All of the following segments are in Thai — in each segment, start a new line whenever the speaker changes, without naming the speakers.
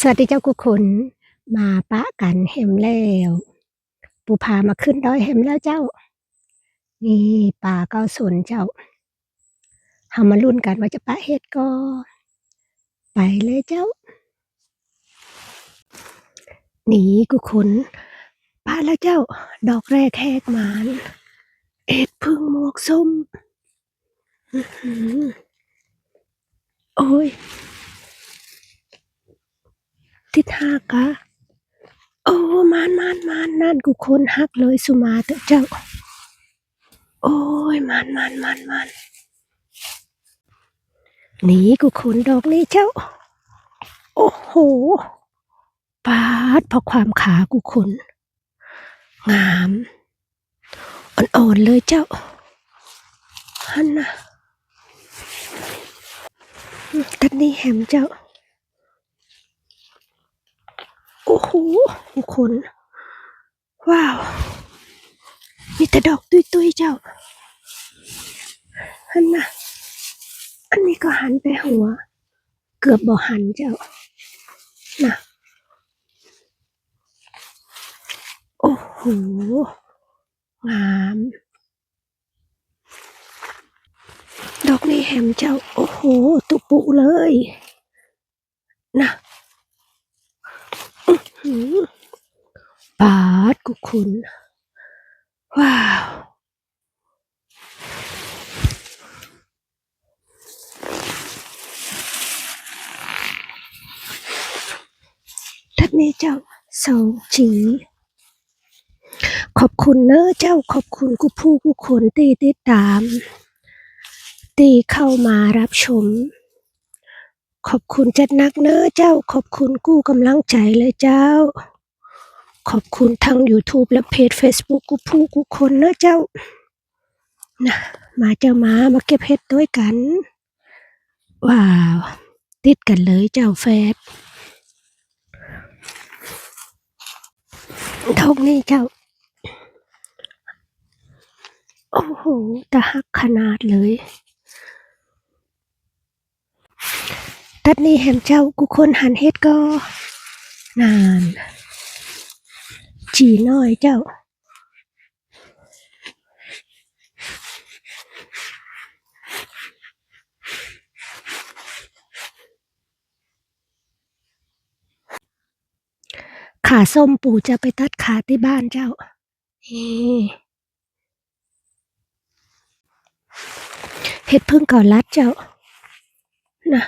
สวัสดีเจ้ากุคนมาปะกันแฮมแล้วปูพามาขึ้นดอยแฮมแล้วเจ้า นี่ป่าเก้าสนเจ้าเฮามาลุ้นกันว่าจะปะเฮ็ดก็ไปเลยเจ้านี่กุคนปะแล้วเจ้า ดอกแรกแหกหมานเอ็ดพึ่งหมวกส้มโอ้ย ทิศหากะโอ้มานมานมานนั่นกูคนฮักเลยสุมาเถอะเจ้า โอ้ยมานมานมานมานหนีกูคนดอกนี้เจ้า โอ้โหปาดเพราะความขากูคนงามอ่อนๆเลยเจ้าฮันนะตัดนี้แฮมเจ้า โอ้โหกูคน ว้าวมีแต่ดอกตุยๆเจ้าฮันนะอันนี้ก็หันไปหัว เกือบบ่หันเจ้านะโอ้โหงาม ดอกนี้แฮมเจ้า โอ้โห ตุปุเลย นะ ปาดกุคุณ ว้าว ทัดนี้เจ้าสองจีขอบคุณเนอะเจ้าขอบคุณกูผู้กูคนตีติดตาม ตีเข้ามารับชม ขอบคุณจัดนักเนอะเจ้า ขอบคุณกู้กำลังใจเลยเจ้า ขอบคุณทาง YouTube และเพจ Facebook กูผู้กูคนเนอะเจ้านะมาเจ้ามามาเก็บเห็ดด้วยกัน ว้าว ติดกันเลยเจ้าแฟดทงนี้เจ้า โอ้โหตะหักขนาดเลย ตัดนี้แหมเจ้ากูคนหันเฮ็ดก็นานจีน้อยเจ้า ขาส้มปู่จะไปตัดขาที่บ้านเจ้าเฮ็ดพึ่งก่าลัดเจ้านะ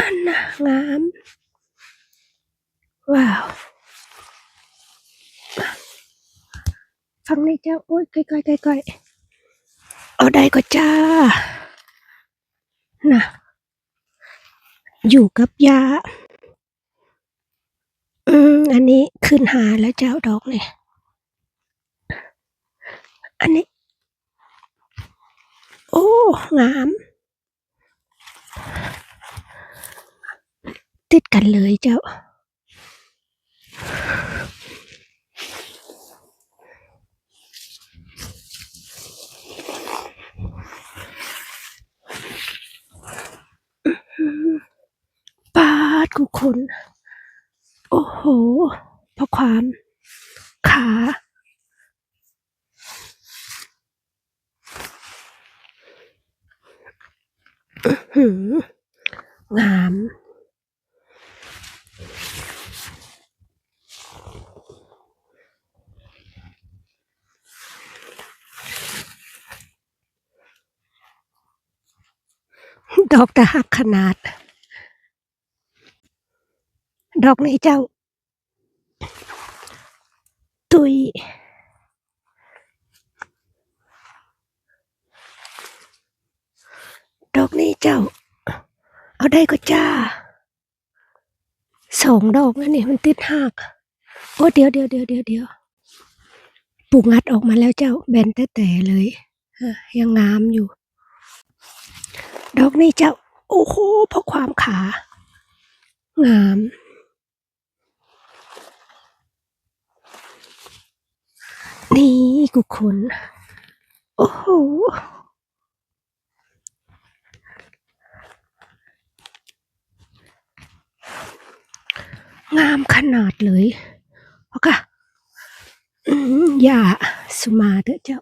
อันน่ะงาม ว้าวฟังนี่เจ้า โอ้ยใกล้ๆใกล้ๆเอาได้ก็จ้านะอยู่กับยา อืม อันนี้ขึ้นหาแล้วเจ้าดอกนี่อันนี้ โอ้ งาม ติดกันเลยเจ้า ปาดกูคน โอ้โห เพราะความขาหืมงาม ดอกตะหักขนาด ดอกนี้เจ้า ตุยดอกนี้เจ้า เอาได้ก็จ้าสองดอกแล้วนี่มันติดหักโอ้เดี๋ยวเดี๋ยวเดี๋ยวเดี๋ยวเดี๋ยวปลูกงัดออกมาแล้วเจ้าแบนแต่แต่เลยอะยังงามอยู่ ดอกนี่จะโอ้โหเพราะความขางาม นี่กุคุณโอ้โหงามขนาดเลยโอเคอย่าสุมาเด้อเจ้า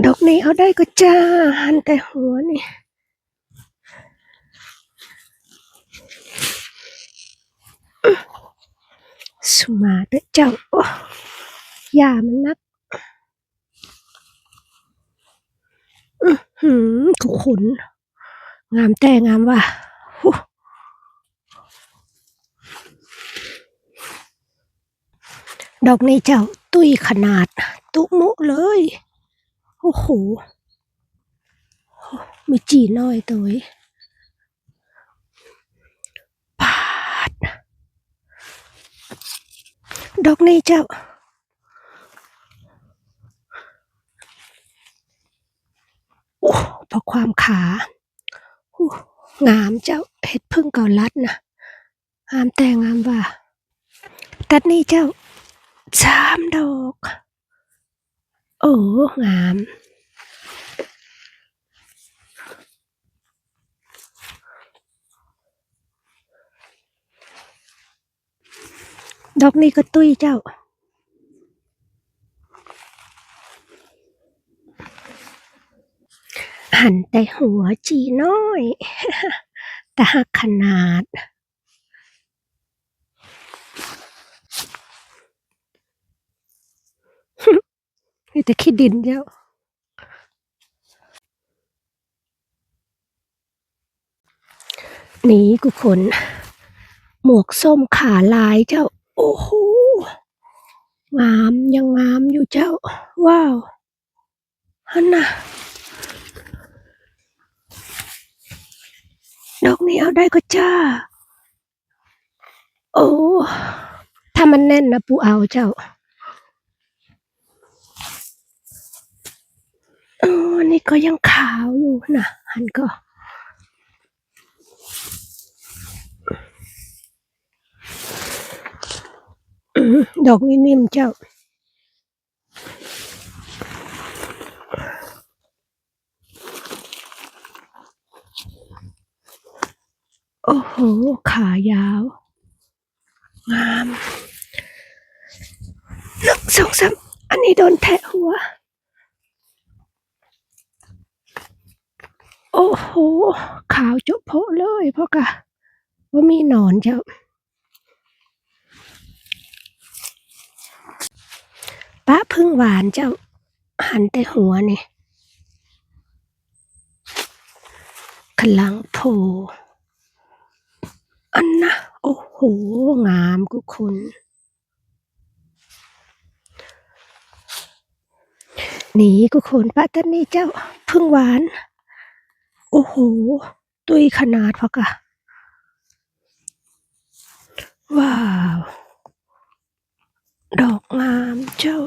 ดอกนี้เอาได้ก็จ้าหันแต่หัวนี่สุมาด้อเจ้าอ้ยามันนักอือหือกุขุน งามแต่งามว่ะดอกนี้เจ้า ตุ้ยขนาด ตุมุเลย โอ้โหมีจีน้อยตัวยปาดดอกนี้เจ้าโอ้พราะความขางามเจ้าเห็ดพึ่งเกาลัดนะงามแต่งามว่า ตัดนี่เจ้าสามดอก โอ้งามดอกนี้ก็ตุ้ยเจ้า หันแต่หัวจีน้อย แต่หักขนาด มีแต่ขี้ดินเจ้านี่กูขนหมวกส้มขาลายเจ้า โอ้โหงามยังงามอยู่เจ้า ว้าวฮันน่ะดอกนี้เอาได้ก็จ้า โอ้ ถ้ามันแน่นนะปูเอาเจ้า ออนี่ก็ยังขาวอยู่นะหันก็ดอกนี้นิ่มเจ้าโอ้โห ขายาว งามหนึ่งสองสามอันนี้โดนแทะหัว โอ้โห ขาวจุโพเลยพ่อกะว่ามีหนอนเจ้าป้าพึ่งหวานเจ้า หันแต่หัวนี่กำลังโผอันนะโอ้โห งามกุคุณนี่กุคุณป้าตันนี่เจ้าพึ่งหวาน โอ้โห ตุยขนาดพอกะ ว้าว ดอกงามเจ้า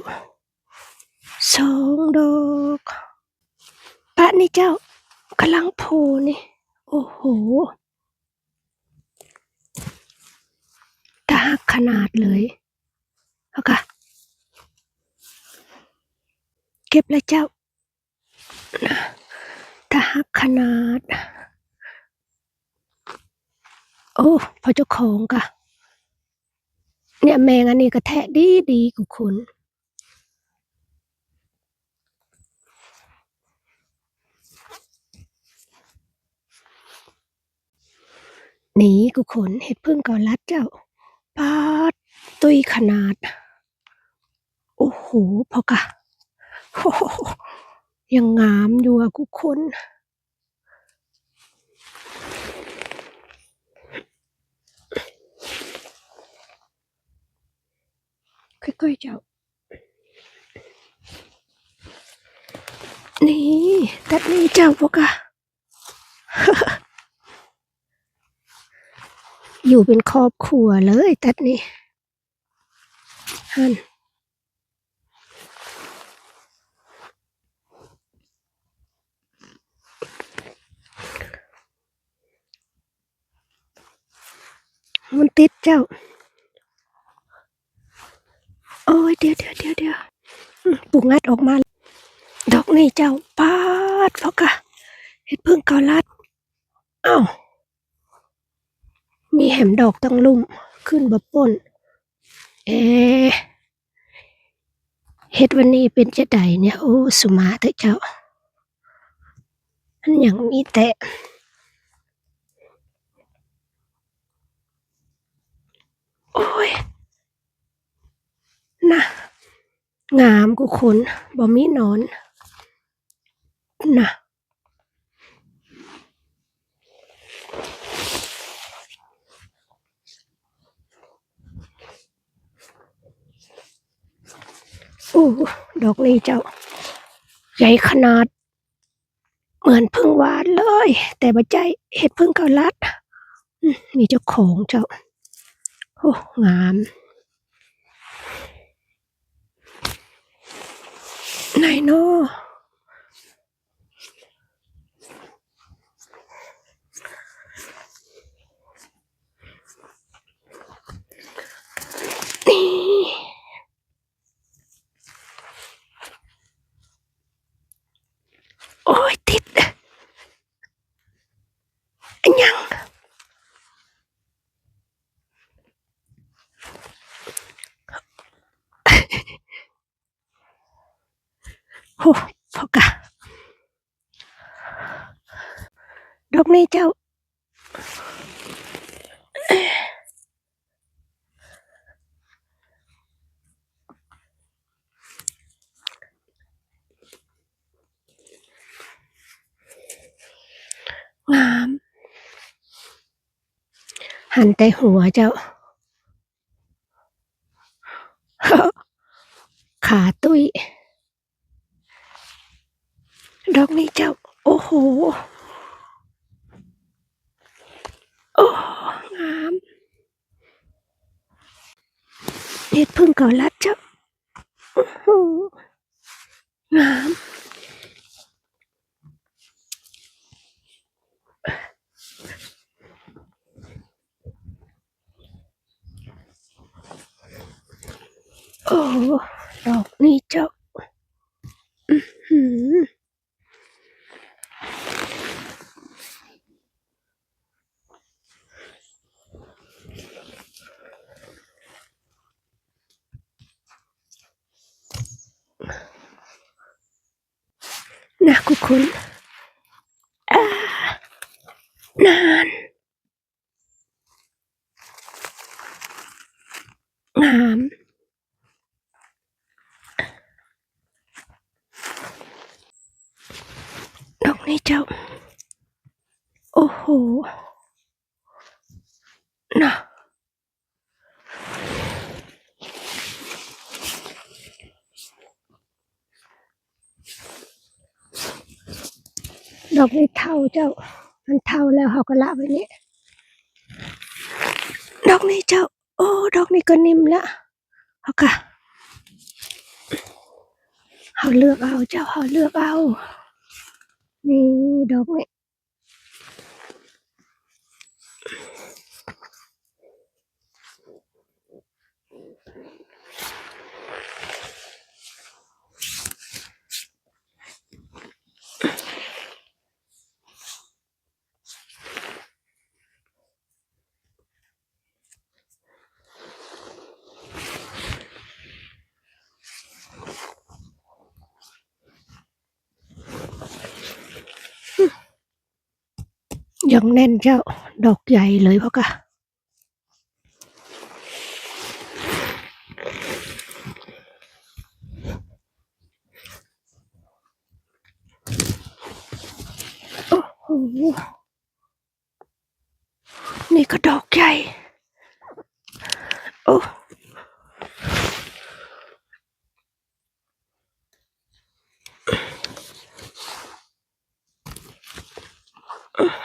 สองดอกป้านี่เจ้ากำลังโผนี่ โอ้โหตาหักขนาดเลยเอาค่ะเก็บแล้วเจ้านะ นาด โอ้พอเจ้าของกะ เนี่ยแมงอันนี้ก็แทะดีดีกูคุณหนีกูขนเห็ดพึ่งกาลัดเจ้าปาดตุยขนาด โอ้โหพอกะโอ้ยังงามอยู่อะกูคน ค่อยๆเจ้า นี่ตัดนี่เจ้าพอกะอยู่เป็นครอบครัวเลยตัดนี่ฮันมันติดเจ้า โอ้ยเดี๋ยวเดี๋ยวเดี๋ยวเดี๋ยวอืมปูงัดออกมา ดอกนี่เจ้าปาดเพราะกะเห็ดพึ่งเกาลัดอ้าวมีแหมดอกตั้งลุ่มขึ้นบะป่นเอเฮ็ดวันนี้เป็นจะใดเนี่ยโอ้สุมาเถอะเจ้าอันอย่างมีแต่โอ้ย นะงามกูคนบ่มีนอนนะโอ้ดอกนี้เจ้า ใหญ่ขนาด เหมือนพึ่งหวานเลย แต่บ่ใจเห็ดพึ่งเกาลัด มีเจ้าของเจ้า โอ้ งาม ไหนเนาะนี่โอ้ยติดอันยัง โอ้พอกะดอกนี้เจ้า งาม หันแต่หัวเจ้า ขาตุ้ย ดอกนี้เจ้า โอ้โห โอ้งามเห็ดพึ่งเกาลัดเจ้า โอ้โหงามโอ้ดอกนี้เจ้า นะคุณคุณอ่านาน งาม ดอกนี้เจ้า โอ้โหนะด อกนี้เท่าเจ้า มันเท่าแล้วเขาก็ละไว้นี่ดอกนี้เจ้า โอ้ดอกนี้ก็นิ่มละเขาค่ะเขาเลือกเอาเจ้าเขาเลือกเอา นี่ดอกนี้ ยังแน่นเจ้าดอกใหญ่เลยพ่อกะโอ้โหนี่ก็ดอกใหญ่ โอ้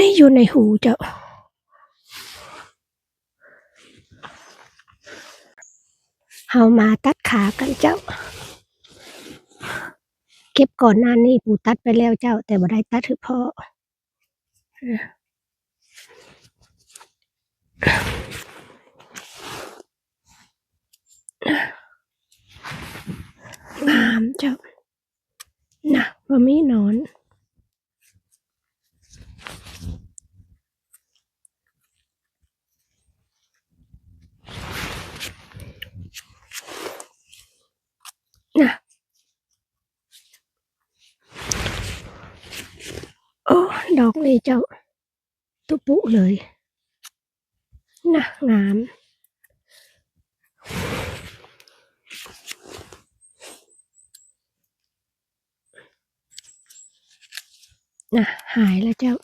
นี่อยู่ในหูเจ้า เฮามาตัดขากันเจ้า เก็บก่อนหน้านี้ปู่ตัดไปแล้วเจ้า แต่บ่ได้ตัดคือพ่องามเจ้านะบ่มีนอน นะ โอ้ ดอกนี้เจ้า ตุปุเลยนะงามนะหายแล้วเจ้า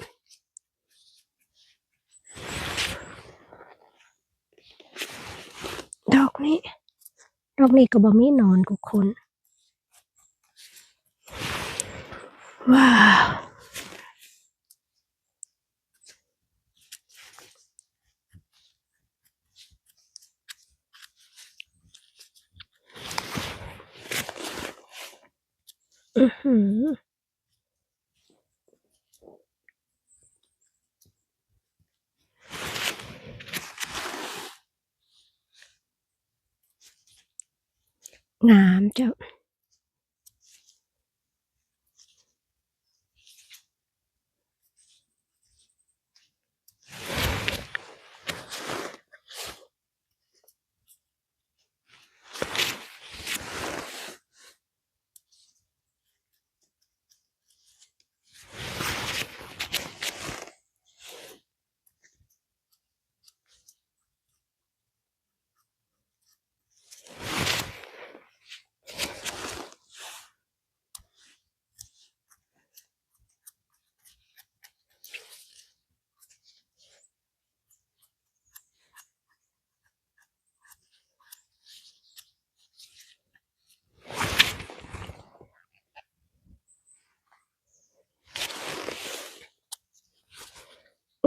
ดอกนี้ ดอกนี้ก็บ่มีนอนกุคน ว้าว อือ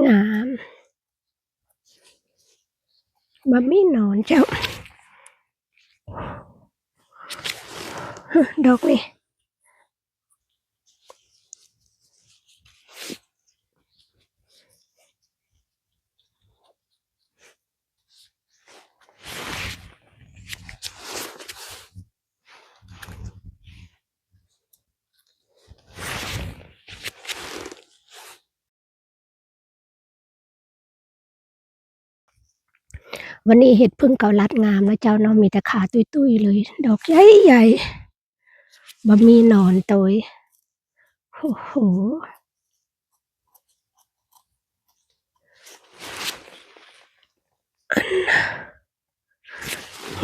หืองามเจ้างามบะมี่นอนเจ้า ดอกนี่ วันนี้เห็ดพึ่งเกาลัดงามนะเจ้าเนาะมีแต่ขาตุ้ยๆเลย ดอกใหญ่ใหญ่ๆบะมีหนอนโตยโอ้โห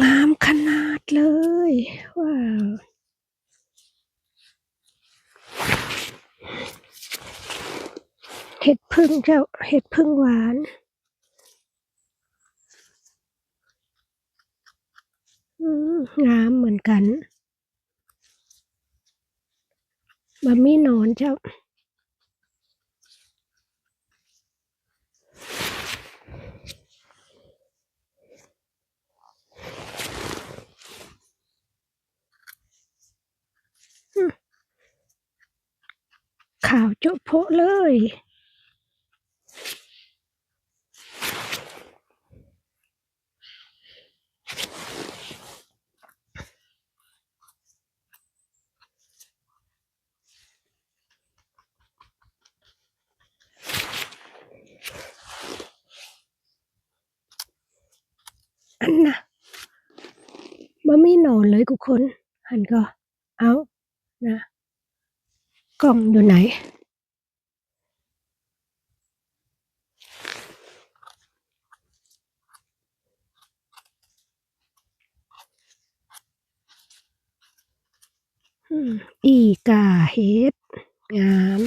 งามขนาดเลย ว้าวเห็ดพึ่งเจ้าเห็ดพึ่งหวาน อืม งามเหมือนกันบะมีหนอนเจ้าขาวโจ๊ะโพะเลย อันน่ะบ่มีหน อนเลยกุกคน หันก็เอานะกล้องอยู่ไหน อีกาเห็ดงาม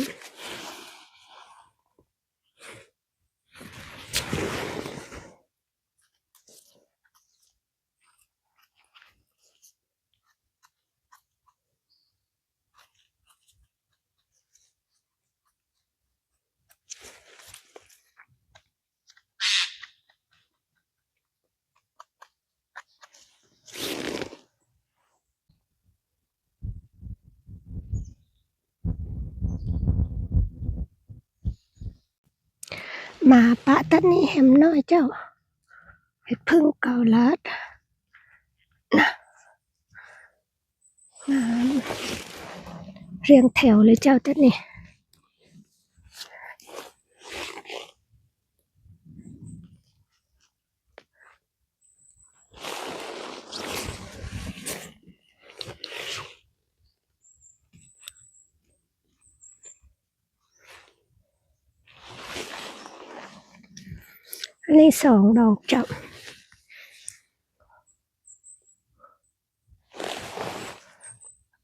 ง มาปะ ตัดนี้แหมน้อยเจ้าเห็ดพึ่งเกาลัดนะงามเรียงแถวเลยเจ้าตัดนี้ อันนี้สองดอกเจ้า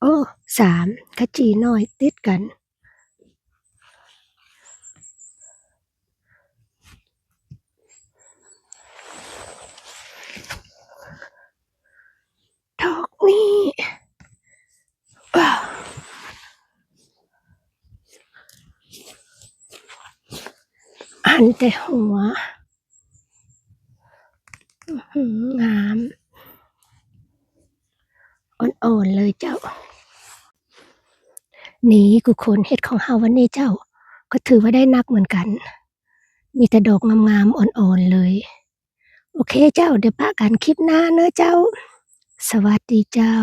โอ้สามกะจีน้อยติดกัน ดอกนี้ว้าวหันแต่หัวอื้อหืองาม อ่อนๆเลยเจ้า นี่กูคนเห็ดของเฮาวันนี้เจ้า ก็ถือว่าได้นักเหมือนกัน มีแต่ดอกงามๆอ่อนๆเลย โอเคเจ้าเดี๋ยวปะกันคลิปหน้าเนอะเจ้า สวัสดีเจ้า